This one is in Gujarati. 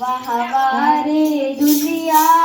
વાહ વાહ રે દુનિયા